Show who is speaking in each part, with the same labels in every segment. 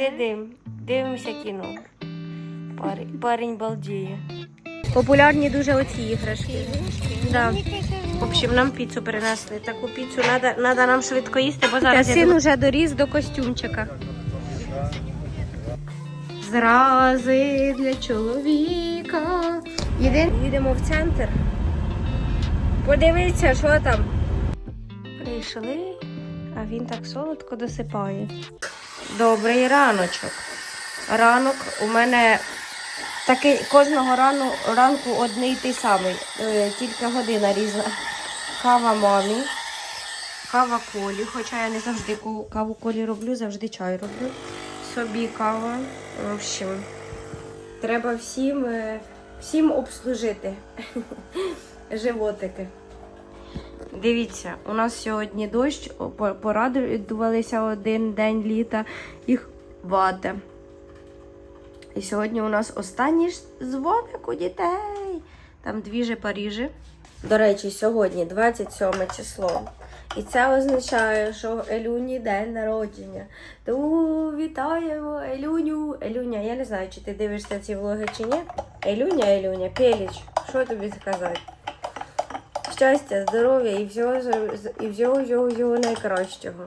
Speaker 1: Сидим, дивимося кіно. Парень, парень балдіє. Популярні дуже оці іграшки. Да. В общем, нам піцу принесли. Таку піцу треба нам швидко їсти, бо зараз
Speaker 2: Та
Speaker 1: син уже доріс до костюмчика. Зрази для чоловіка. Їдемо, їдемо в центр. Подивіться, що там. Прийшли, а він так солодко досипає. Добрий раночок. Ранок у мене такий кожного рану, ранку одний той самий, е, тільки година різна. Кава мамі, кава колі, хоча я не завжди каву колі роблю, завжди чай роблю. Собі кава. В общем, треба всім, е, всім обслужити животики. Дивіться, у нас сьогодні дощ, порадувалися один день літа, їх вата. І сьогодні у нас останній дзвоник у дітей. Там дві же Парижі. До речі, сьогодні 27 число. І це означає, що Елюні день народження. Тому вітаємо Елюню. Елюня, я не знаю, чи ти дивишся ці влоги чи ні. Елюня, Елюня, Пеліч, що тобі сказати? Щастя, здоров'я і всього, і всього, всього, всього найкращого.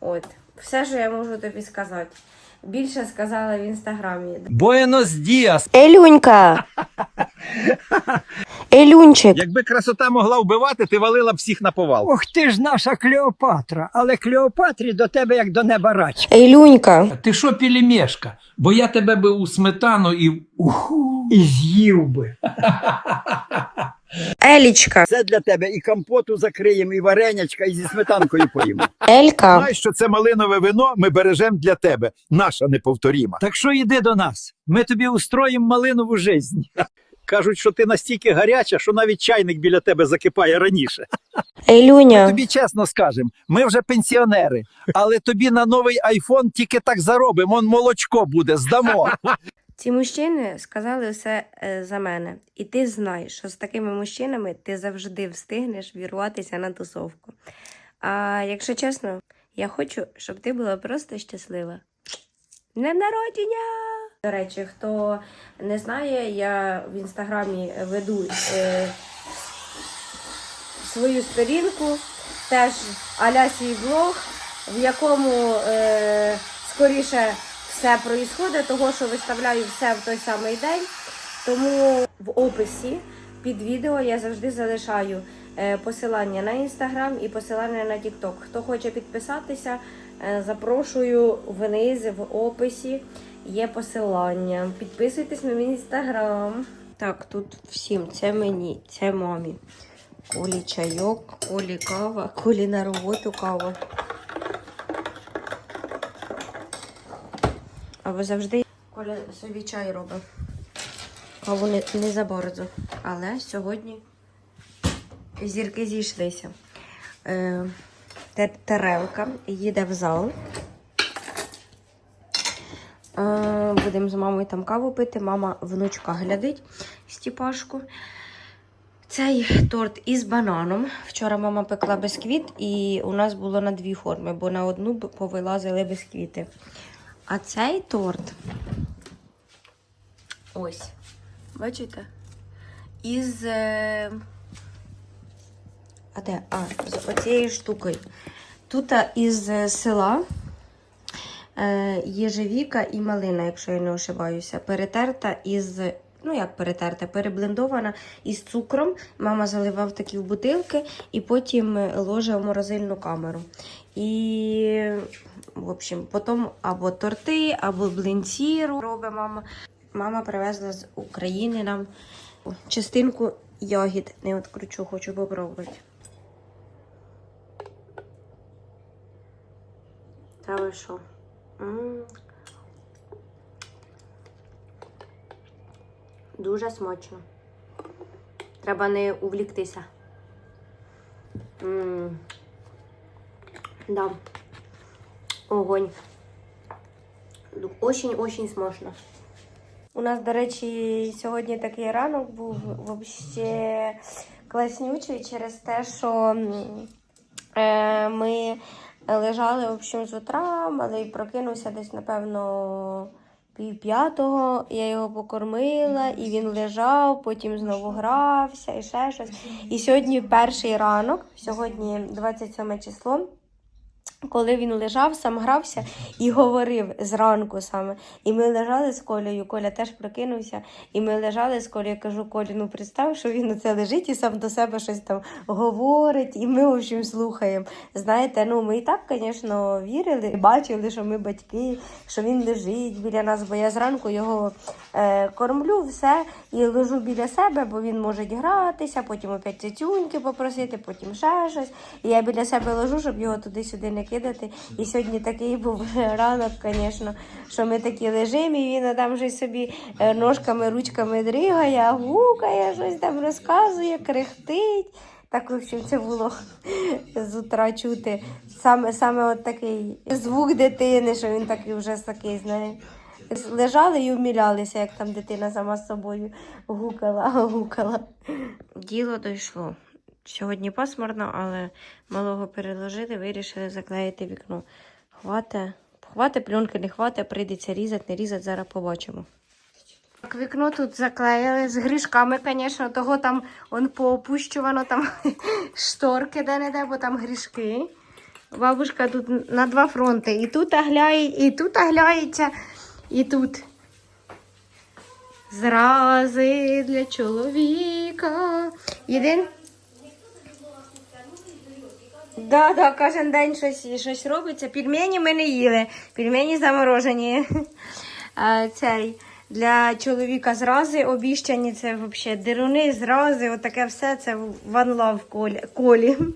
Speaker 1: От. Все, що я можу тобі сказати. Більше сказала в інстаграмі.
Speaker 3: Буенос Діас.
Speaker 1: Елюнька! Елюнчик!
Speaker 3: Якби красота могла вбивати, ти валила б всіх на повал.
Speaker 4: Ох ти ж наша Клеопатра, але Клеопатрі до тебе як до неба рач.
Speaker 1: Елюнька!
Speaker 5: Ти що, пілімешка? Бо я тебе би у сметану і уху.
Speaker 4: І з'їв би.
Speaker 1: Елічка!
Speaker 4: Це для тебе і компоту закриємо, і варенячка, і зі сметанкою поїмо.
Speaker 1: Елька!
Speaker 3: Знай, що це малинове вино ми бережемо для тебе. Наша неповторіма.
Speaker 4: Так що йди до нас. Ми тобі устроїмо малинову жизнь.
Speaker 3: Кажуть, що ти настільки гаряча, що навіть чайник біля тебе закипає раніше.
Speaker 1: Елюня!
Speaker 3: Тобі чесно скажемо, ми вже пенсіонери, але тобі на новий айфон тільки так заробимо, он молочко буде, здамо.
Speaker 1: Ці мужчини сказали все е, за мене. І ти знаєш, що з такими мужчинами ти завжди встигнеш вірватися на тусовку. А якщо чесно, я хочу, щоб ти була просто щаслива. Днем народження! До речі, хто не знає, я в інстаграмі веду е, свою сторінку, теж аля свій блог, в якому е, скоріше все проїсходить, того що виставляю все в той самий день. Тому в описі під відео я завжди залишаю е, посилання на інстаграм і посилання на Тікток. Хто хоче підписатися, е, запрошую вниз в описі. Є посилання. Підписуйтесь на мій інстаграм. Так, тут всім це мені, це мамі. Колі чайок, колі кава, колі на роботу кава. Або завжди Коля собі чай робить. Каву не, не заборзу. Але сьогодні зірки зійшлися. Е, те- Тарелка їде в зал. Е, Будемо з мамою там каву пити. Мама внучка глядить Стіпашку. Цей торт із бананом. Вчора мама пекла бисквіт, і у нас було на дві форми, бо на одну повилазили бисквіти. А цей торт. Ось. Бачите? Із. е, А де? А, з оцією штукою. Тут із е, села е, єжевіка і малина, якщо я не ошибаюся, перетерта із. Ну, як перетерта, переблендована із цукром. Мама заливав такі в бутилки і потім е, ложе в морозильну камеру. І, в общем, потім або торти, або блинці робить мама. Мама привезла з України нам частинку ягід. Не відкручу, хочу попробувати. Та ви що? Дуже смачно. Треба не увліктися. М. Да. Огонь. Очень-очень смачно. У нас, до речі, сьогодні такий ранок був взагалі класнючий через те, що е, ми Лежали, в общем, з утра, малий прокинувся десь, напевно, пів п'ятого. Я його покормила, і він лежав, потім знову грався і ще щось. І сьогодні перший ранок, сьогодні 27 число. Коли він лежав, сам грався і говорив зранку саме. І ми лежали з Колею, Коля теж прокинувся, і ми лежали з Колею, я кажу, Колі, ну представ, що він оце лежить і сам до себе щось там говорить, і ми, в общем, слухаємо. Знаєте, ну ми і так, звісно, вірили, бачили, що ми батьки, що він лежить біля нас, бо я зранку його е, кормлю, все, і лежу біля себе, бо він може гратися, потім опять цицюньки попросити, потім ще щось. І я біля себе ложу, щоб його туди-сюди не кидати. І сьогодні такий був ранок, звісно, що ми такі лежимо, і він там щось собі е, ножками, ручками дригає, гукає, щось там розказує, крехтить. Так, в общем, це було з утра чути. Саме, саме от такий звук дитини, що він такий вже такий, знає. Лежали і вмілялися, як там дитина сама з собою гукала, гукала. Діло дійшло. Сьогодні пасмурно, але малого переложили, вирішили заклеїти вікно. Хвате, хвате пленки, не хвате, прийдеться різати, не різати, зараз побачимо. Так, вікно тут заклеїли з грішками, звісно, того там он поопущувано, там шторки де-не-де, бо там грішки. Бабушка тут на два фронти. І тут агляє, і тут агляється, і тут. Зрази для чоловіка. Єдин. Да, да, кожен день щось, щось робиться. Пельмені ми не їли. Пельмені заморожені. Цей. Для чоловіка зрази обіщані, це взагалі дируни, зрази, отаке все це one love колі. колі.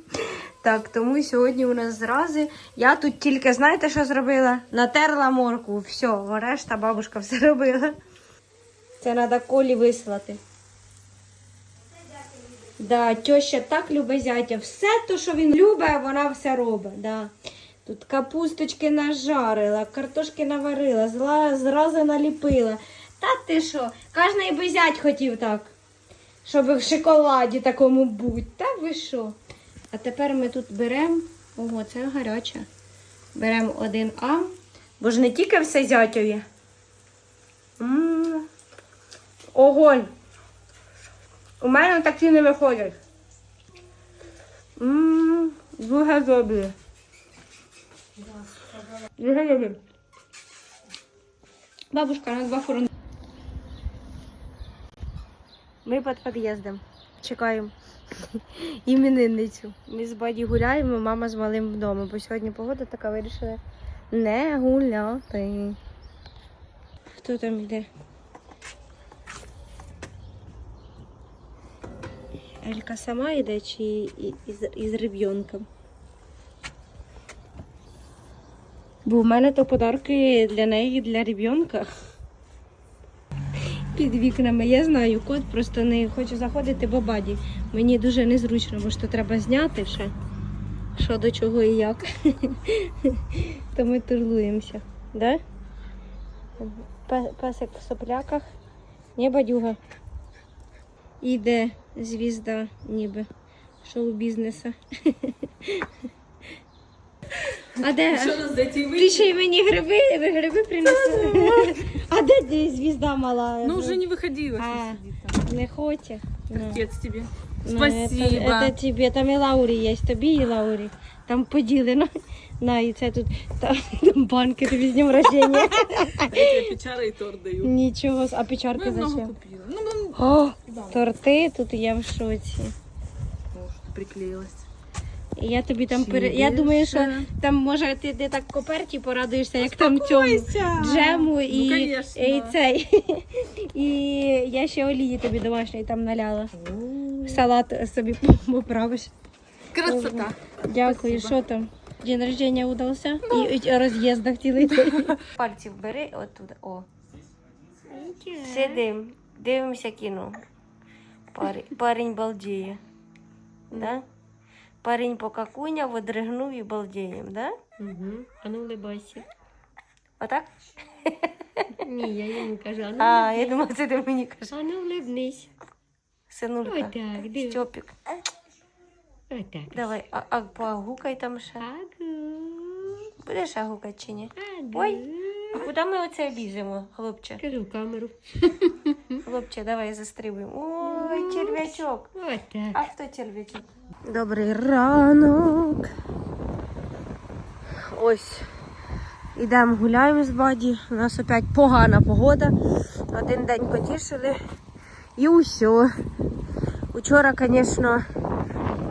Speaker 1: Так, тому сьогодні у нас зрази. Я тут тільки, знаєте, що зробила? Натерла морку. Все, решта бабушка все робила. Це треба колі вислати. Да, теща так любить зятя. Все те, що він любить, вона все робить. Да. Тут капусточки нажарила, картошки наварила, зла, зрази наліпила. Та ти що? Кожний би зять хотів так, щоб в шоколаді такому бути. Та ви що? А тепер ми тут беремо. Ого, це гаряче. Беремо один А. Бо ж не тільки все зятьові. Огонь. У мене такі не виходять. Ммм, дуже добре. Дуже добре. Бабушка на два фронти. Ми під під'їздом. Чекаємо іменинницю. Ми з баді гуляємо, мама з малим вдома, бо сьогодні погода така вирішила не гуляти. Хто там йде? Елька сама йде чи із, із ребенком? Бо в мене то подарки для неї, для ребенка. Під вікнами. Я знаю код, просто не хочу заходити, бо баді. Мені дуже незручно, бо то треба зняти ще. Що до чого і як. То ми турлуємося. Да? Песик в сопляках. Не бадюга. Іде звізда ніби шоу-бізнесу. А де? Ти ще й мені гриби, ви гриби принесли? А де, де звізда мала?
Speaker 2: Ну, уже не выходила.
Speaker 1: А,
Speaker 2: что сидит там.
Speaker 1: не хоче. Ну,
Speaker 2: Отец тебе.
Speaker 1: ну,
Speaker 2: Спасибо.
Speaker 1: Это, это тебе, там і Лаурі є, тобі і Лаурі. Там поділено. На, і це тут там, там банки тобі з днем рождения.
Speaker 2: Я тебе печара и торт даю.
Speaker 1: Нічого, а
Speaker 2: Ну,
Speaker 1: печарки
Speaker 2: я много
Speaker 1: зачем?
Speaker 2: купила. Ну, ну,
Speaker 1: о, торти, тут я в шоці.
Speaker 2: О, приклеилась.
Speaker 1: Я тобі там пере... Я думаю, що там може ти де так коперті порадуєшся, як там цьому джему і,
Speaker 2: Ну,
Speaker 1: і цей. І я ще олії тобі домашньої там наляла. Салат собі поправиш.
Speaker 2: Красота.
Speaker 1: Дякую, що там? День рождения удався? І, і роз'їзд хотіли. Пальців бери отут. О. Сидим, дивимося кіно. Парень, парень балдіє. Да? Парень покакуняв, одригнув і балдієм, да?
Speaker 6: Угу. А ну улыбайся.
Speaker 1: Отак?
Speaker 6: Ні, я йому кажу, а ну,
Speaker 1: А, я думала, це ти мені кажеш.
Speaker 6: а ну улыбнись.
Speaker 1: Синулька.
Speaker 6: Отак, диви.
Speaker 1: Стьопік.
Speaker 6: Отак.
Speaker 1: Давай, а, а погукай там ще.
Speaker 6: Агу.
Speaker 1: Будеш ще гукати чи ні?
Speaker 6: А, да.
Speaker 1: Ой. А куди ми оце ліземо, хлопче?
Speaker 6: Кажи в камеру.
Speaker 1: Хлопче, давай застрибуємо. Ой, черв'ячок. А хто черв'ячок? Добрий ранок. Ось. Ідемо гуляємо з баді. У нас опять погана погода. Один день потішили. І усе. Учора, звісно,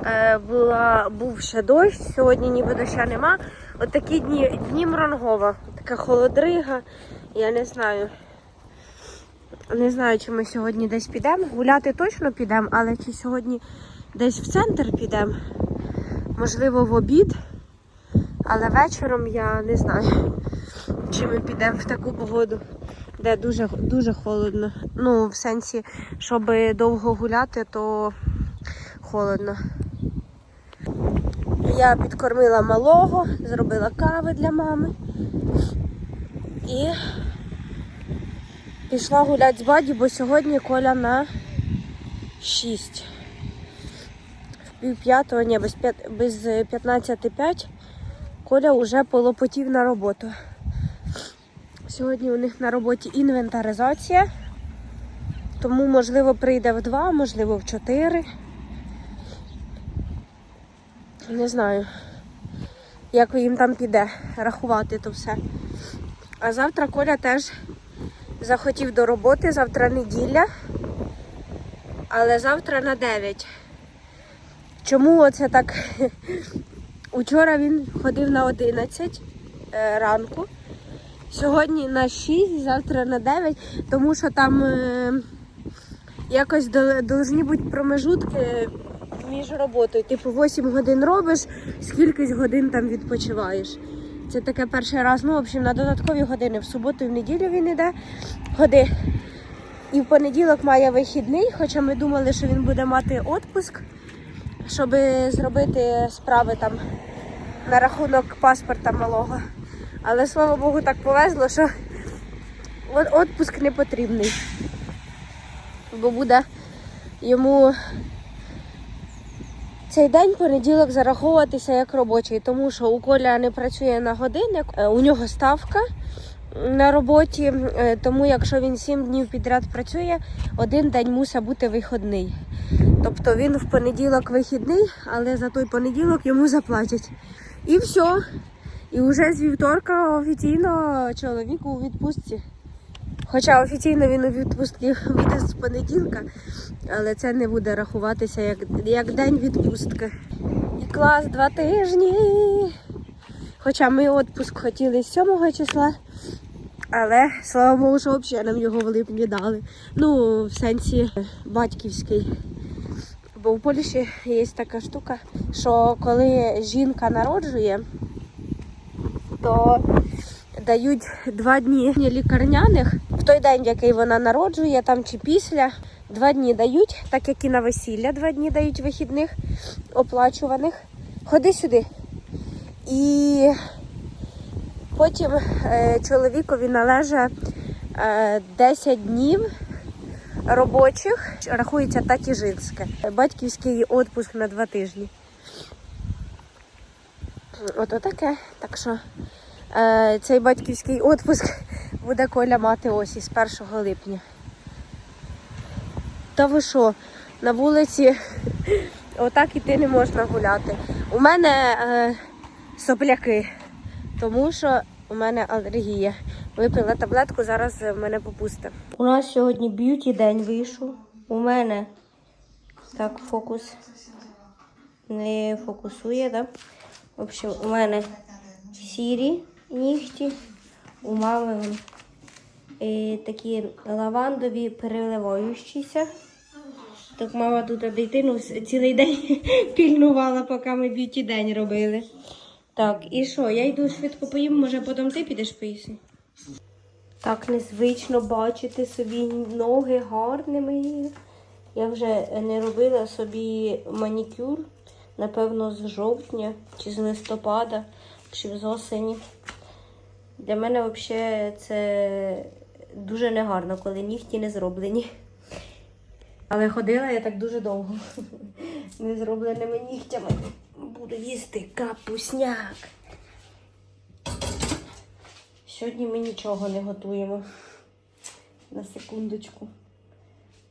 Speaker 1: е, був ще дощ, сьогодні ніби доща нема. От такі дні, дні Мрангова. Така холодрига. Я не знаю. Не знаю, чи ми сьогодні десь підемо. Гуляти точно підемо, але чи сьогодні десь в центр підемо. Можливо, в обід. Але вечором я не знаю, чи ми підемо в таку погоду, де дуже, дуже холодно. Ну, в сенсі, щоб довго гуляти, то холодно. Я підкормила малого, зробила кави для мами. І пішла гуляти з баді, бо сьогодні Коля на 6. В пів п'ятого, ні, без, п'ят- без 15.5 Коля вже полопотів на роботу. Сьогодні у них на роботі інвентаризація, тому, можливо, прийде в 2, можливо, в 4. Не знаю, як їм там піде рахувати то все. А завтра Коля теж захотів до роботи, завтра неділя, але завтра на 9. Чому оце так? Учора він ходив на 11 е, ранку, сьогодні на 6, завтра на 9, тому що там е, якось должні бути промежутки між роботою. Типу 8 годин робиш, скільки годин там відпочиваєш. Це таке перший раз. Ну, в общем, на додаткові години. В суботу і в неділю він іде ходи. І в понеділок має вихідний, хоча ми думали, що він буде мати відпуск, щоб зробити справи там на рахунок паспорта малого. Але слава Богу, так повезло, що відпуск не потрібний. Бо буде йому цей день понеділок зараховуватися як робочий, тому що у Коля не працює на годинник, е, у нього ставка на роботі, е, тому якщо він 7 днів підряд працює, один день мусить бути вихідний. Тобто він в понеділок вихідний, але за той понеділок йому заплатять. І все. І вже з вівторка офіційно чоловік у відпустці. Хоча офіційно він у відпустці буде з понеділка, але це не буде рахуватися як, як день відпустки. І клас два тижні. Хоча ми відпуск хотіли з 7 числа, але слава Богу, що взагалі нам його в липні дали. Ну, в сенсі батьківський. Бо в Польщі є така штука, що коли жінка народжує, то дають два дні лікарняних той день, який вона народжує, там чи після. Два дні дають, так як і на весілля, два дні дають вихідних оплачуваних. Ходи сюди. І потім е, чоловікові належить е, 10 днів робочих, рахується жінське. Батьківський відпуск на два тижні. Ото таке. Так що е, цей батьківський відпуск буде Коля мати ось із 1 липня. Та ви що, на вулиці отак іти не можна гуляти. У мене е, сопляки, тому що у мене алергія. Випила таблетку, зараз мене попусте. У нас сьогодні б'юті день вийшов. У мене так фокус не фокусує, да? В общем, у мене сірі нігті, у мами такі лавандові переливаючіся. Так мама тут дитину цілий день пільнувала, поки ми б'юті день робили. Так, і що? Я йду швидко поїм, може потім ти підеш поїси? Так незвично бачити собі ноги гарними. Я вже не робила собі манікюр, напевно, з жовтня чи з листопада, чи з осені. Для мене взагалі це дуже негарно, коли нігті не зроблені. Але ходила я так дуже довго. Незробленими нігтями. Буду їсти капусняк. Сьогодні ми нічого не готуємо. На секундочку.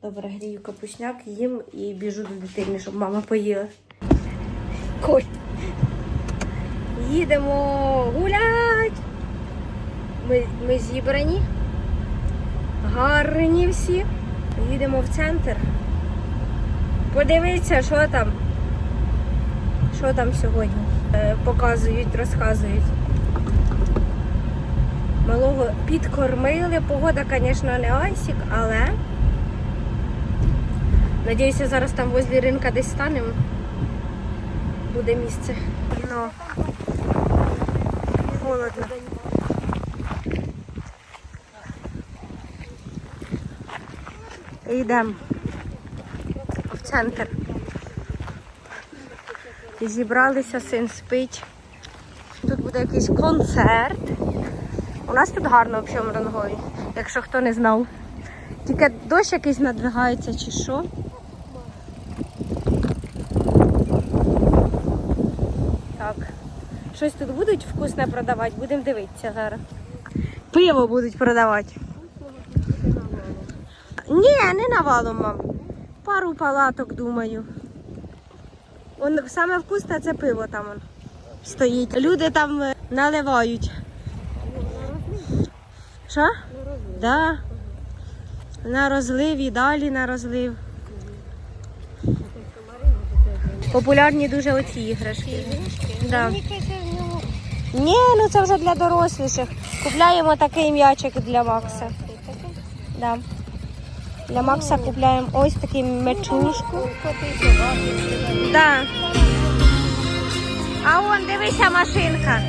Speaker 1: Добре, грію капусняк, їм і біжу до дитини, щоб мама поїла. Коль. Їдемо гулять. Ми, ми зібрані. Гарні всі. Їдемо в центр. Подивіться, що там. Що там сьогодні? Е, Показують, розказують. Малого підкормили. Погода, звісно, не айсік, але. Надіюся, зараз там возле ринка десь станемо. Буде місце. Ну. Холодно. Йдемо в центр. Зібралися, син спить. Тут буде якийсь концерт. У нас тут гарно в Рангові, якщо хто не знав. Тільки дощ якийсь надвигається чи що. Так. Щось тут будуть вкусне продавати, будемо дивитися зараз. Пиво будуть продавати. Ні, не навалом, мам. Пару палаток, думаю. Он, саме вкусне це пиво там он, стоїть. Люди там е, наливають. Що? Да. На розлив і далі на розлив. Популярні дуже оці іграшки. Да. Ні, ну це вже для доросліших. Купляємо такий м'ячик для Макса. Да. Для Макса купляємо ось такий м'ячушку. Да. А вон, дивися, машинка.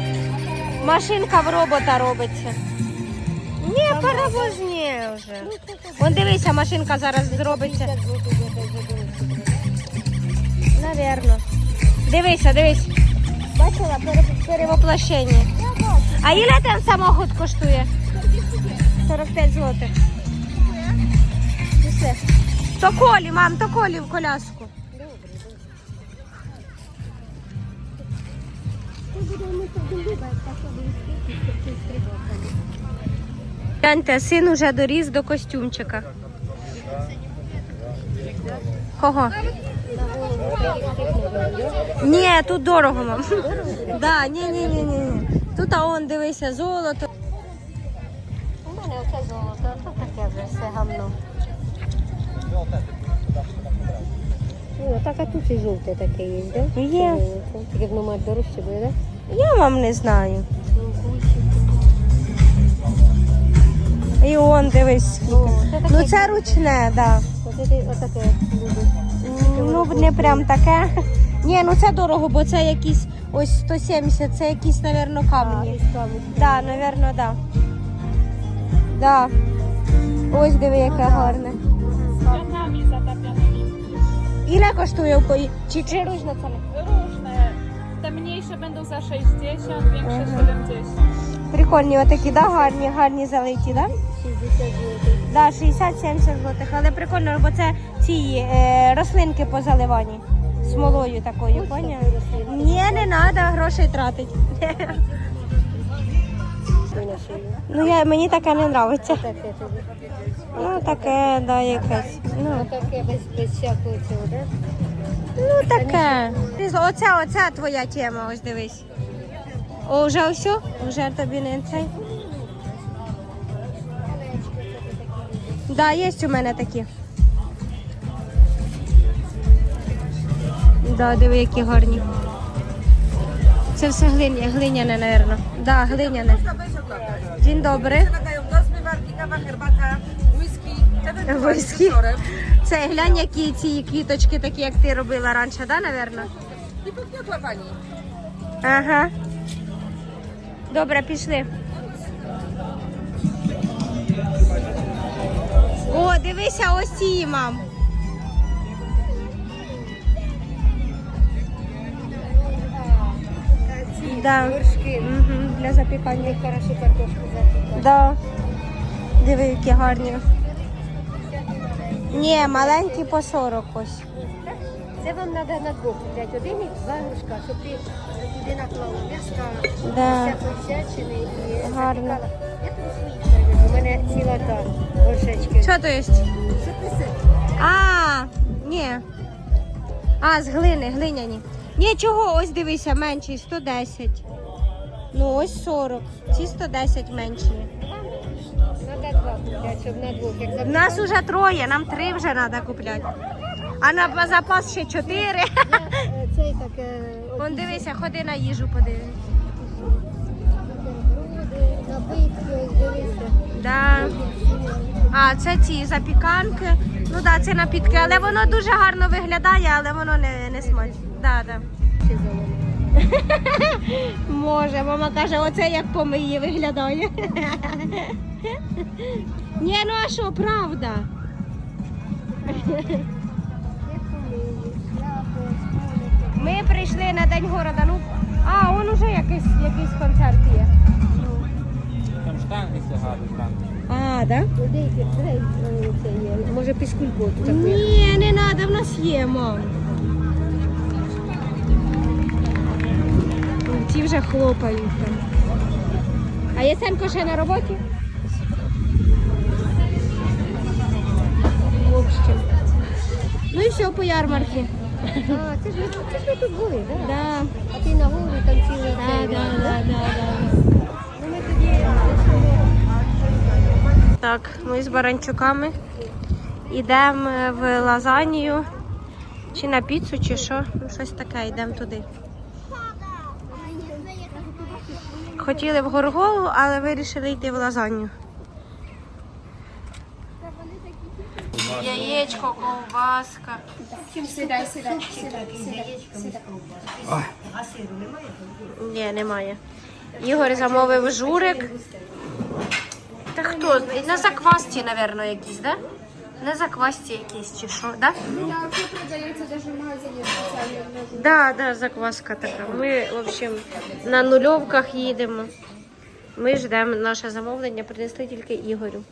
Speaker 1: Машинка в робота робиться. Ні, паровозніє вже. Вон дивися, машинка зараз зробиться. Навірно. Дивися, дивись. Бачила пере- перевоплощення. А іля ten самохід коштує? 45 злотих. Пішли. То колі, мам, то колі в коляску. Гляньте, син уже доріс до костюмчика. Кого? Ні, тут дорого, мам. Да, ні, ні, ні. ні. Тут а он дивися, золото. У мене оце золото, а тут таке вже все гамно.
Speaker 6: Ну, так, а тут і жовте таке є, да?
Speaker 1: Є.
Speaker 6: Тільки воно має дорожче буде, да?
Speaker 1: Я вам не знаю. І он дивись. скільки. Ну це ручне, так. Да.
Speaker 6: Отаке.
Speaker 1: Ну, не прям таке. Ні, ну це дорого, бо це якісь ось 170, це якісь, напевно, камені. Да, напевно, да. Да. Ось диви, яке гарне. Ile kosztują koi? Czy, czy różne ceny?
Speaker 2: Różne. Te mniejsze będą za 60, większe 70.
Speaker 1: Прикольні отакі, да? Гарні, гарні залиті, да?
Speaker 6: 60 злотих.
Speaker 1: Да, 60-70 злотих, але прикольно, бо це ці е, рослинки позаливані. Смолою такою, поняв? Ні, не треба грошей тратити. Ну, я, мені таке не подобається.
Speaker 6: Таке тобі.
Speaker 1: Ну, таке, да, якесь. Ну,
Speaker 6: Таке без, без всякого цього, да?
Speaker 1: ну таке. Оце, оце твоя тема, ось дивись. О, вже все? Вже тобі не цей? Да, є у мене такі. Да, диви, які гарні. Це все глиня, глиняне, напевно. Да, глиняне. Dzień dobry.
Speaker 7: Wieczorem.
Speaker 1: Це глянь, які ці квіточки такі, як ти робила раніше, да, напевно?
Speaker 7: I podmiotła pani.
Speaker 1: Ага. Добре, пішли. О, дивися, ось ці, мам. Да. Угу, для запікання.
Speaker 6: Хорошо картошку запікати.
Speaker 1: Да. Диви, які гарні. Ні, маленькі по 40 ось.
Speaker 6: Це вам треба на двох купляти. Один і два горшка, щоб ти туди наклала м'яска,
Speaker 1: Да.
Speaker 6: всякої всячини і
Speaker 1: Гарно.
Speaker 6: запікала. Я тобі свої привезу. У мене ціла та горшечки.
Speaker 1: Що то є?
Speaker 6: Що ти це?
Speaker 1: А, ні. А, з глини, глиняні. Ні, чого, ось дивися, менший, 110. Ну, ось 40. Ці 110 менші. У нас уже троє, нам три вже треба купляти. А на запас ще чотири.
Speaker 6: е.
Speaker 1: Вон дивися, ходи на їжу, подивись. Да. А, це ці запіканки. Ну так, да, це напітки, але воно дуже гарно виглядає, але воно не, не смачне. Да, да. Може, мама каже, оце як помиє виглядає. Ні, ну а що, правда? Ми прийшли на День города. Ну, а, он уже якийсь, якийсь концерт є.
Speaker 8: Там штанги сягали, штанги.
Speaker 1: А, да?
Speaker 6: Може, піскульку тут таку.
Speaker 1: Ні, не треба, в нас є, мам. Ті вже хлопають там. А Ясенко ще на роботі? В общем. Ну і все по ярмарці.
Speaker 6: А, це ж ми, це ж ми тут були, так? Да?
Speaker 1: Да,
Speaker 6: А ти на гору там цілий
Speaker 1: да,
Speaker 6: день.
Speaker 1: да, да, да, да. Так, ми з баранчуками йдемо в лазанію. Чи на піцу, чи що. Ну, щось таке, йдемо туди. Хотіли в Горголу, але вирішили йти в лазанью. Яєчко, ковбаска. Ні, немає. Ігор замовив журик. Та хто? На заквасці, напевно, якісь, да? На заквасці якісь чи що, да? Да, да, закваска така. Ми, в общем, на нульовках їдемо. Ми ждемо наше замовлення, принесли тільки Ігорю.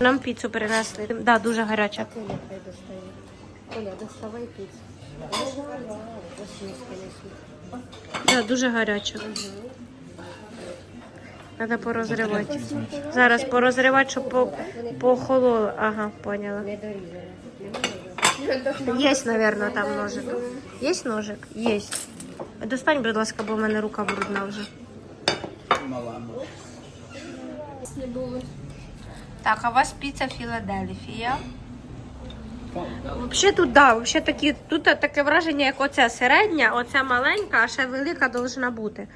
Speaker 1: Нам піцу принесли. Да, дуже гаряча.
Speaker 6: Коля, доставай піцу.
Speaker 1: Да, дуже гаряча. Треба порозривати. Зараз порозривати, щоб по, похололо. Ага, поняла. Є, мабуть, там ножик. Є ножик? Є. Достань, будь ласка, бо в мене рука брудна вже. Так, а у вас піца Філадельфія. Взагалі тут, да, взагалі такі, тут таке враження, як оця середня, оця маленька, а ще велика должна бути.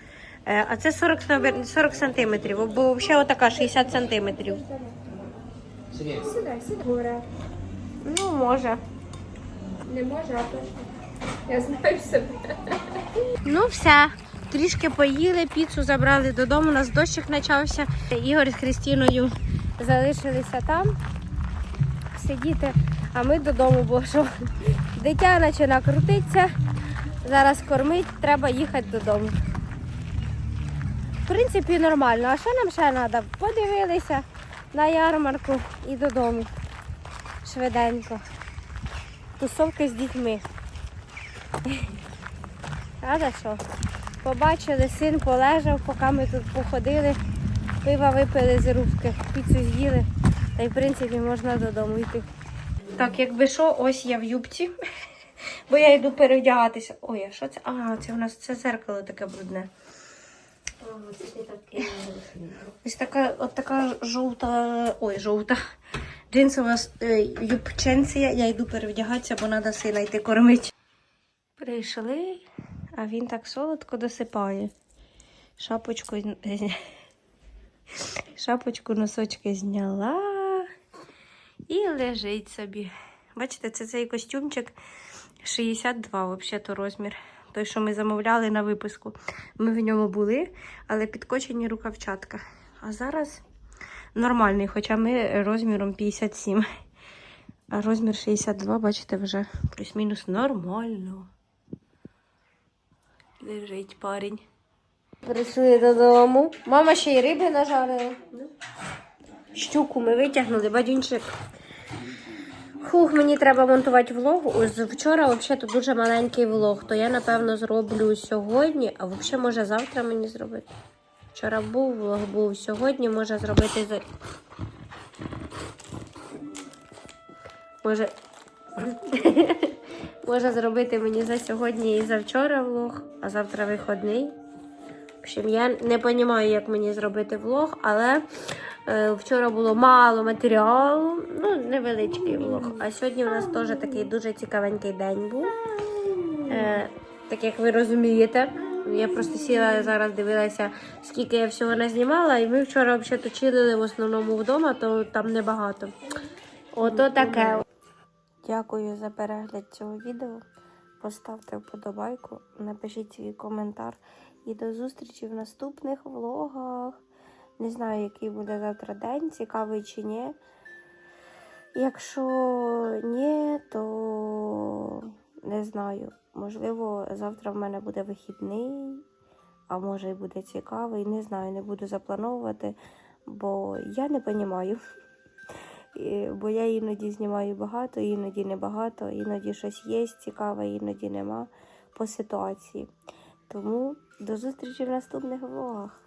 Speaker 1: Е, А це 40, 40 сантиметрів, бо взагалі отака 60 сантиметрів. Ну, може.
Speaker 2: Не може, а точно. Я знаю себе.
Speaker 1: Ну, все. Трішки поїли, піцу забрали додому. У нас дощик почався. Ігор з Христіною залишилися там сидіти, а ми додому, бо що дитя починає крутитися. Зараз кормить, треба їхати додому. В принципі, нормально. А що нам ще треба? Подивилися на ярмарку і додому. Швиденько. Тусовки з дітьми. А за що? Побачили, син полежав, поки ми тут походили, пива випили з рубки, піцу з'їли, та й в принципі можна додому йти. Так, якби що, ось я в юбці, бо я йду перевдягатися. Ой, а що це? А, це у нас це зеркало таке брудне. Ось така, от така жовта, ой, жовта. Джинсова е, юбченція. Я йду перевдягатися, бо треба сина йти кормити. Прийшли, а він так солодко досипає. Шапочку, шапочку носочки зняла і лежить собі. Бачите, це цей костюмчик 62, взагалі-то розмір. Той, що ми замовляли на випуску. Ми в ньому були, але підкочені рукавчатка. А зараз нормальний, хоча ми розміром 57. А розмір 62, бачите, вже плюс-мінус нормально. Лежить парень. Прийшли додому. Мама ще й риби нажарила. Щуку ми витягнули, бадюнчик Хух, мені треба монтувати влог. Вчора взагалі тут дуже маленький влог, то я напевно зроблю сьогодні, а взагалі може завтра мені зробити. Вчора був влог, був сьогодні, може зробити за. Може. може зробити мені за сьогодні і за вчора влог, а завтра виходний. Общем, я не розумію, як мені зробити влог, але е, вчора було мало матеріалу, ну, невеличкий влог. А сьогодні у нас теж такий дуже цікавенький день був. Е, так як ви розумієте, я просто сіла зараз дивилася, скільки я всього назнімала, і ми вчора взагалі точили в основному вдома, то там небагато. Ото таке. Дякую за перегляд цього відео. Поставте вподобайку, напишіть свій коментар. І до зустрічі в наступних влогах. Не знаю, який буде завтра день, цікавий чи ні. Якщо ні, то не знаю. Можливо, завтра в мене буде вихідний, а може і буде цікавий. Не знаю, не буду заплановувати, бо я не розумію. Бо я іноді знімаю багато, іноді небагато, іноді щось є цікаве, іноді нема по ситуації. Тому до зустрічі в наступних влогах.